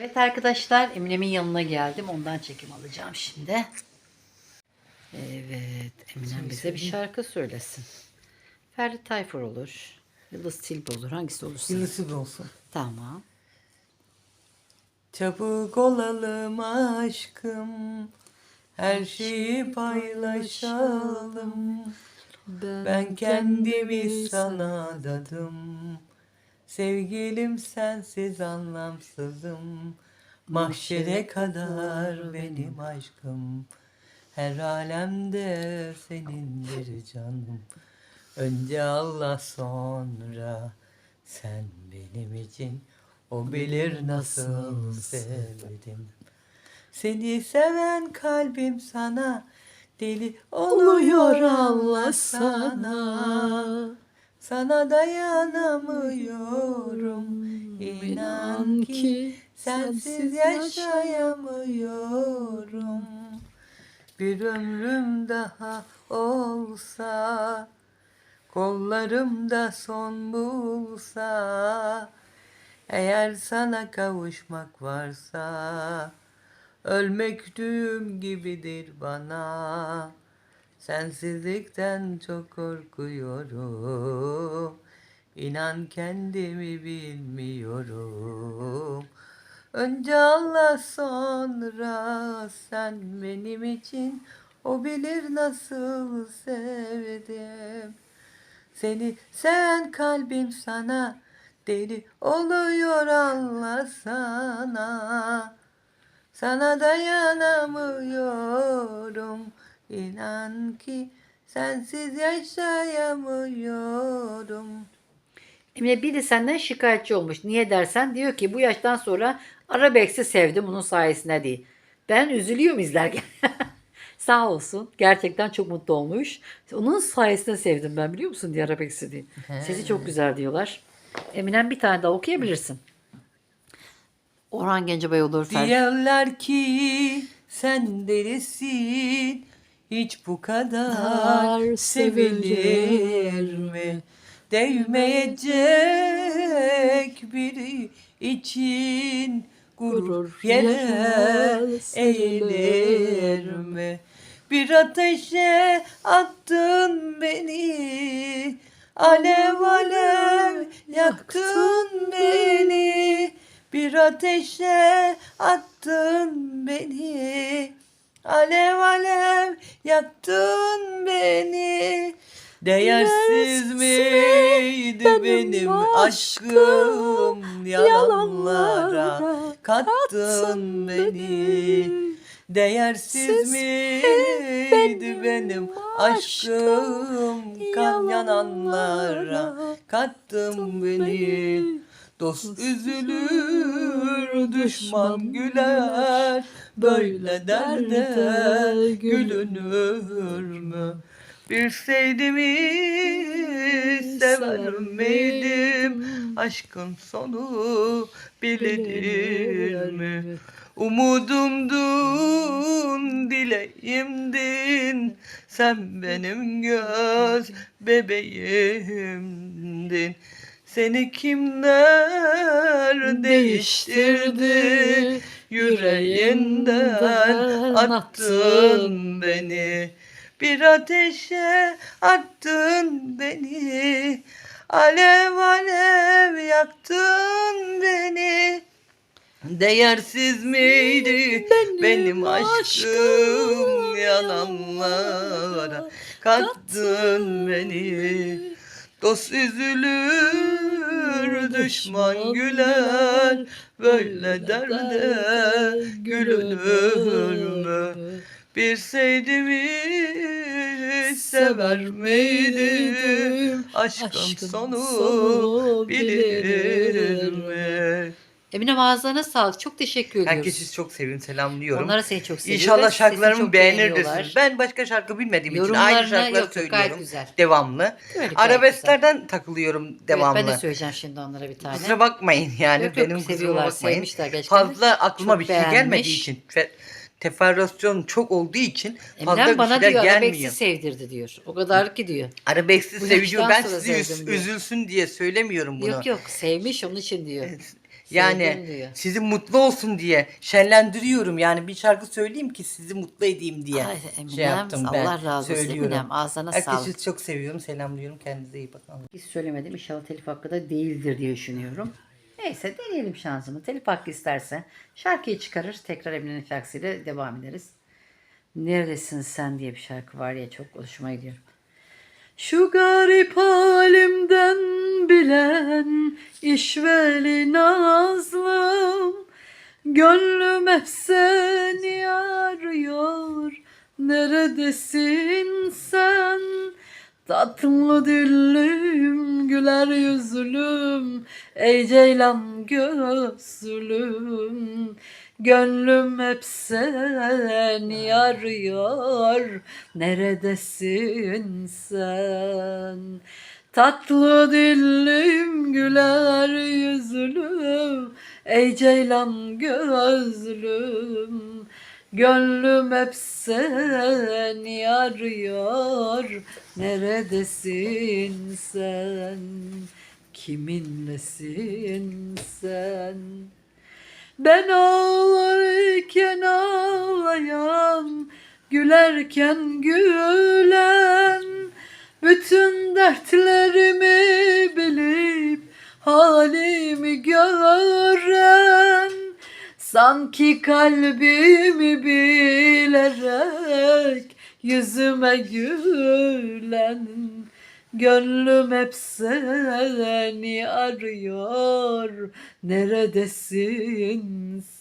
Evet arkadaşlar Eminem'in yanına geldim. Ondan çekim alacağım şimdi. Evet Eminem bize bir şarkı söylesin. Ferdi Tayfur olur. Yıldız Tilbe olur. Hangisi olursa. Yıldızı olsun. Tamam. Çabuk olalım aşkım. Her şeyi paylaşalım. Ben kendimi sana adadım. Sevgilim sensiz anlamsızım. Mahşere kadar benim aşkım. Her alemde senindir canım. Önce Allah sonra sen benim için o bilir nasıl sevdim. Seni seven kalbim sana deli oluyor Allah sana. Sana dayanamıyorum. İnan ki sensiz yaşayamıyorum. Bir ömrüm daha olsa Kollarımda son bulsa Eğer sana kavuşmak varsa Ölmek düğüm gibidir bana Sensizlikten çok korkuyorum. İnan kendimi bilmiyorum. Önce Allah sonra sen benim için. O bilir nasıl sevdim. Seni seven kalbim sana Deli oluyor Allah sana. Sana dayanamıyorum İnan ki sensiz yaşayamıyorum Emine bir de senden şikayetçi olmuş. Niye dersen diyor ki bu yaştan sonra Arabex'i sevdim bunun sayesinde değil. Ben üzülüyorum izlerken. Sağ olsun. Gerçekten çok mutlu olmuş. Onun sayesinde sevdim ben biliyor musun diye Arabex'i diye. Sesi çok güzel diyorlar. Eminem bir tane daha okuyabilirsin. Orhan Gencebay olur. Ferdi. Diyorlar ki sen delisin Hiç bu kadar sevilir mi? Değmeyecek biri için Gurur yere eğilir mi? Bir ateşe attın beni Alev alev yaktın beni. Bir ateşe attın beni Alev alev yaktın beni. Değersiz miydi benim aşkım? Yalanlara kattın beni. Değersiz miydi benim aşkım? Kan yananlara kattın beni. Dost üzülür, düşman güler Böyle derde gülünür mü? Bir sevdiğimi sever miydim? Aşkın sonu bilinir mi? Umudumdun, dileğimdin. Sen benim göz bebeğimdin. Seni kimler değiştirdi Yüreğinden attın beni. Bir ateşe attın beni. Alev alev yaktın beni. Değersiz miydi benim, aşkım? yalanlara kattın beni Dost üzülür düşman güler böyle derde gülünür mü? Bir sevdiğimi sever miydim? Aşkın sonu bilir mi? Emine ağızlarına sağlık. Çok teşekkür ediyoruz. Herkesi çok seviyorum, selamlıyorum. Onlara seni çok seviyor. İnşallah şarkılarımı beğenirsiniz. Ben başka şarkı bilmediğim için aynı şarkıları yok, gayet söylüyorum. güzel. Devamlı. Öyle gayet Arabesklerden takılıyorum devamlı. Evet, ben de söyleyeceğim şimdi onlara bir tane. Kusura bakmayın yani Yok, yok, benim seviyorlar, bakmayın. sevmişler gerçekten. Fazla aklıma Çok bir şey beğenmiş. gelmediği için fe, teferrasyon çok olduğu için fazla Eminem bir bana diyor gelmiyor. Arabex'i sevdirdi diyor. O kadar ki diyor. Arabeksi seviyor. Ben sizi üz- üzülsün diye söylemiyorum bunu. Yok yok sevmiş onun için diyor. Yani duyuyor. sizi mutlu olsun diye şenlendiriyorum. Yani bir şarkı söyleyeyim ki sizi mutlu edeyim diye. Ay, Eminem, şey yaptım ben. Allah razı olsun söylüyorum. Eminem, ağzına Herkesi sağlık. çok seviyorum. Selamlıyorum. Kendinize iyi bakın. Hiç söylemedim. İnşallah telif hakkı da değildir diye düşünüyorum. Neyse deneyelim şansımı. Telif hakkı isterse şarkıyı çıkarır. Tekrar Emine'nin şarkısıyla devam ederiz. Neredesin sen diye bir şarkı var ya çok hoşuma gidiyor. Şu garip halimden bilen işveli nazlım. Gönlüm hep seni arıyor. Neredesin sen? Tatlı dillüm güler yüzlüm. Ey ceylan gözlüm Gönlüm hep seni arıyor. Neredesin sen Tatlı dillim güler yüzlüm Ey ceylan gözlüm. Gönlüm hep seni arıyor Neredesin sen? Kiminlesin sen? Ben ağlarken ağlayan, gülerken gülen, bütün dertlerimi bilip halimi gören, sanki kalbimi bilerek yüzüme gülen, Gönlüm hep seni arıyor. Neredesin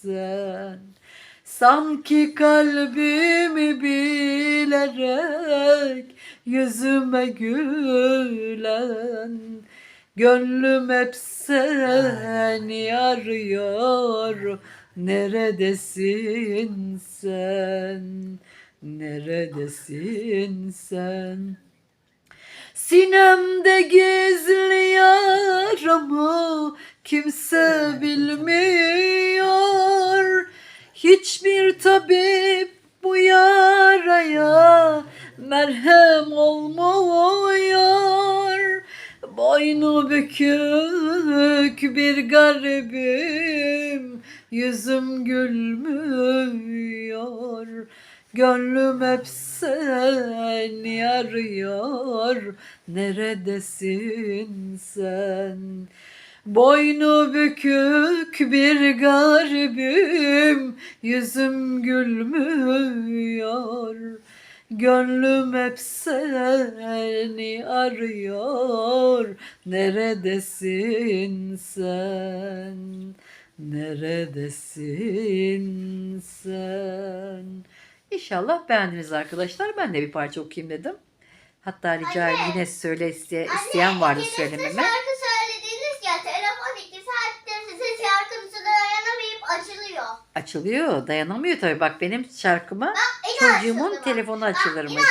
sen? Sanki kalbimi bilerek Yüzüme gülen Gönlüm hep seni arıyor Neredesin sen? Neredesin sen? Sinemde gizli yaramı kimse bilmiyor. Hiçbir tabip bu yaraya merhem olmuyor. Boynu bükük bir garibim, yüzüm gülmüyor. Gönlüm hep seni arıyor Neredesin sen Boynu bükük bir garibim Yüzüm gülmüyor Gönlüm hep seni arıyor Neredesin sen Neredesin sen İnşallah beğendiniz arkadaşlar. Ben de bir parça okuyayım dedim. Hatta rica yine söyle iste, isteyen vardı de söylememe. şarkı söylediniz ya telefon iki saattir sizin şarkınızı dayanamayıp açılıyor. Dayanamıyor tabii. Bak benim şarkıma çocuğumun açıldı telefonu açılırmış.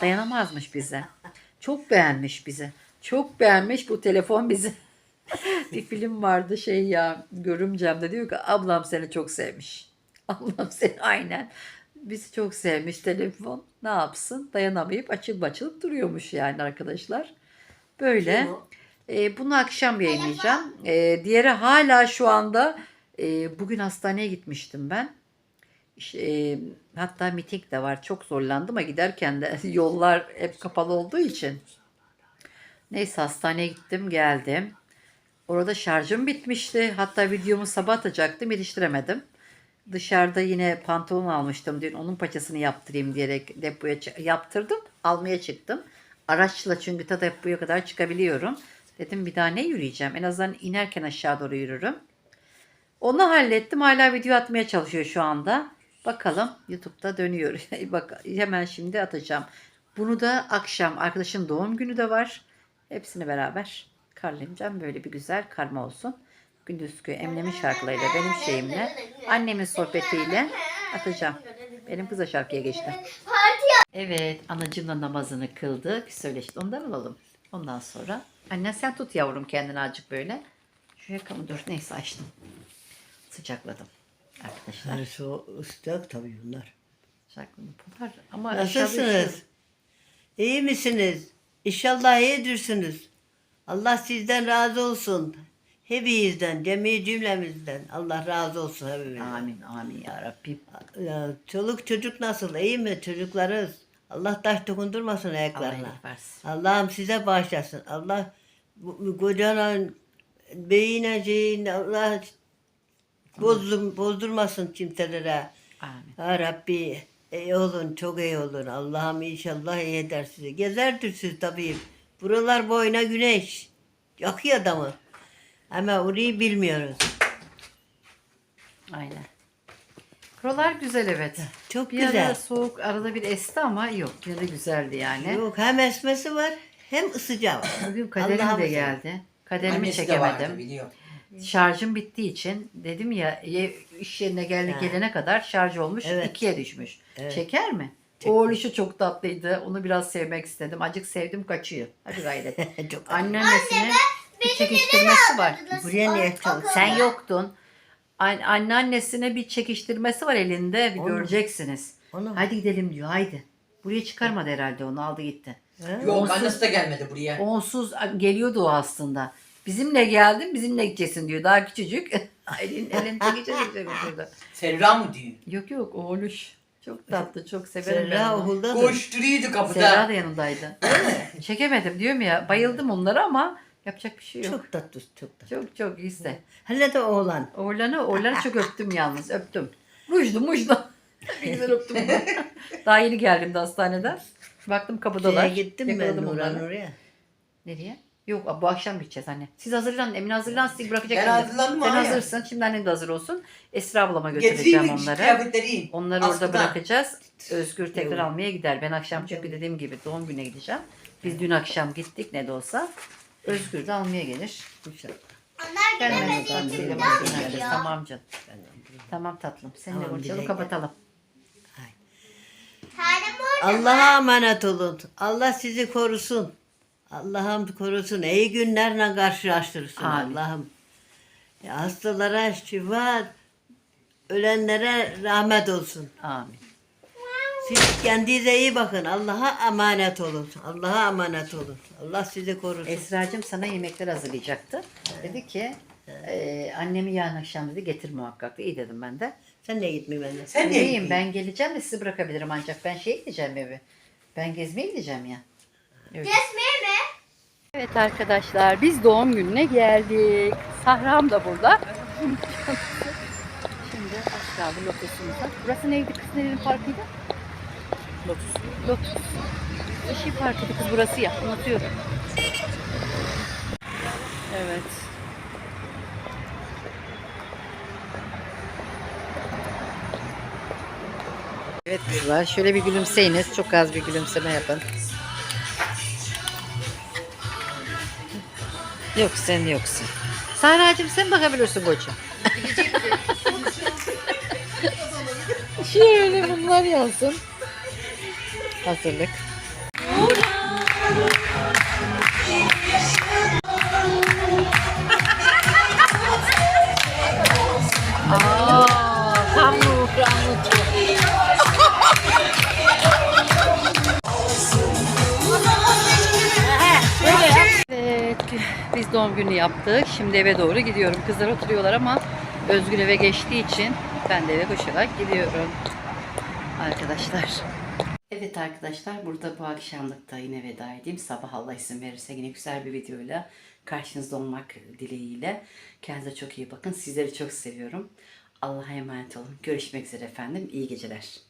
Dayanamazmış bize. Çok beğenmiş bizi. Çok beğenmiş bu telefon bizi. bir film vardı şey ya görümcem de diyor ki ablam seni çok sevmiş. Ablam seni aynen. Bizi çok sevmiş telefon. Ne yapsın? Dayanamayıp açılıp açılıp duruyormuş yani arkadaşlar. Böyle. E, bunu akşam yayınlayacağım. E, diğeri hala şu anda e, bugün hastaneye gitmiştim ben. E, hatta miting de var. Çok zorlandım ama giderken de yollar hep kapalı olduğu için. Neyse hastaneye gittim geldim. Orada şarjım bitmişti. Hatta videomu sabah atacaktım yetiştiremedim. Dışarıda yine pantolon almıştım dün. Onun paçasını yaptırayım diyerek depoya yaptırdım. Almaya çıktım. Araçla çünkü ta depoya kadar çıkabiliyorum. Dedim bir daha ne yürüyeceğim? En azından inerken aşağı doğru yürürüm. Onu hallettim. Hala video atmaya çalışıyor şu anda. Bakalım YouTube'da dönüyor. Bak hemen şimdi atacağım. Bunu da akşam arkadaşın doğum günü de var. Hepsini beraber karlayacağım. Böyle bir güzel karma olsun. Gündüzkü Eminem'in şarkılarıyla benim şeyimle annemin sohbetiyle atacağım. Benim kıza şarkıya geçti. Evet anacığım da namazını kıldı. Söyleşti ondan alalım. Ondan sonra anne sen tut yavrum kendini azıcık böyle. Şu yakamı dur neyse açtım. Sıcakladım arkadaşlar. Her su ıslak tabii bunlar. Sıcakladım bunlar. Ama Nasılsınız? İyi misiniz? İnşallah iyidirsiniz. Allah sizden razı olsun. Hepimizden, cemi cümlemizden. Allah razı olsun hepimizden. Amin amin ya Rabbim. Ya, çoluk çocuk nasıl? iyi mi çocuklarız? Allah taş dokundurmasın ayaklarına. Allah'ım size bağışlasın. Allah bu- kocanın beyine şeyine Allah bozdum, bozdurmasın kimselere. Amin. Ya Rabbi iyi olun, çok iyi olun. Allah'ım inşallah iyi eder sizi. Gezerdir siz tabii. Buralar boyuna güneş. Yakıyor adamı. Ama orayı bilmiyoruz. Aynen. Buralar güzel evet. Çok bir güzel. ara soğuk arada bir esti ama yok yine de güzeldi yani. Yok hem esmesi var hem ısıcağı var. Bugün kaderim Allah'ım de geldi. Kaderimi Annesi de vardı çekemedim. biliyor. Şarjım bittiği için dedim ya iş yerine geldik Ha. gelene kadar şarj olmuş Evet. ikiye düşmüş. Evet. Çeker mi? Oğluşu çok tatlıydı. Onu biraz sevmek istedim. Acık sevdim kaçıyor. Hadi gayret. çok Anneannesine bir çekiştirmesi var. Buraya niye o- Sen yoktun. An- anneannesine bir çekiştirmesi var elinde. Bir Onu- göreceksiniz. Onu- Hadi gidelim diyor. Haydi. Buraya çıkarmadı herhalde onu. Aldı gitti. Ha? Yok Onsuz- annesi de gelmedi buraya. Onsuz geliyordu o aslında. Bizimle geldin, bizimle gideceksin diyor. Daha küçücük. Elin, elin çekecek götürdü. Serra mı diyor? Yok yok oğluş. Çok tatlı, çok severim ben Serra onu. okulda da. Koşturuyordu kapıda. Serra da yanındaydı. Çekemedim diyorum ya. Bayıldım onlara ama yapacak bir şey yok. Çok tatlı, çok tatlı. Çok çok iyisi. Hele de oğlan. Oğlanı, oğlanı çok öptüm yalnız. Öptüm. Mujdu mujdu. Bir güzel öptüm onu. Daha yeni geldim de hastaneden. Baktım kapıdalar. Şeye gittim ben Yakaladım Nurhan onları. oraya. Nereye? Yok bu akşam gideceğiz anne. Siz hazırlanın. Emine hazırlan. Sizi bırakacak. Ben hazırlandım Sen hazırsın. Şimdi annem de hazır olsun. Esra ablama Getireyim götüreceğim mi onları. kıyafetleri? Onları orada bırakacağız. Özgür tekrar Yok. almaya gider. Ben akşam çünkü dediğim gibi doğum güne gideceğim. Biz dün akşam gittik ne de olsa. Özgür de almaya gelir. İnşallah. Onlar Gelmeden gidemediği taksiyle için daha gidiyor. Tamam canım. Tamam tatlım. Seninle Tamam, konuşalım Dilek. kapatalım. Orada. Allah'a emanet olun. Allah sizi korusun. Allah'ım korusun. İyi günlerle karşılaştırsın Amin. Allah'ım. Ya hastalara şifa, ölenlere rahmet olsun. Amin. Siz kendinize iyi bakın. Allah'a emanet olun. Allah'a emanet olun. Allah sizi korusun. Esra'cığım sana yemekler hazırlayacaktı. Dedi ki e, annemi yarın akşam dedi getir muhakkak. İyi dedim ben de. Sen de gitme benimle. Sen Neyim neyim ben geleceğim de sizi bırakabilirim ancak ben şeye gideceğim eve. Ben gezmeye gideceğim ya. Evet. Kesmeye mi? Evet arkadaşlar biz doğum gününe geldik. Sahram da burada. Şimdi az kaldı Lotus'umuza. Burası neydi kız nerenin parkıydı? Lotus. Lotus. Bir şey parkıydı kız burası ya unutuyorum. Evet. Evet kızlar şöyle bir gülümseyiniz. Çok az bir gülümseme yapın. Yok sen yoksun. Sahra'cığım sen bakabilirsin koçum. Şöyle bunlar yansın. Hazırlık. Biz doğum günü yaptık. Şimdi eve doğru gidiyorum. Kızlar oturuyorlar ama Özgür eve geçtiği için ben de eve koşarak gidiyorum. Arkadaşlar. Evet arkadaşlar burada bu akşamlıkta yine veda edeyim. Sabah Allah izin verirse yine güzel bir videoyla karşınızda olmak dileğiyle. Kendinize çok iyi bakın. Sizleri çok seviyorum. Allah'a emanet olun. Görüşmek üzere efendim. İyi geceler.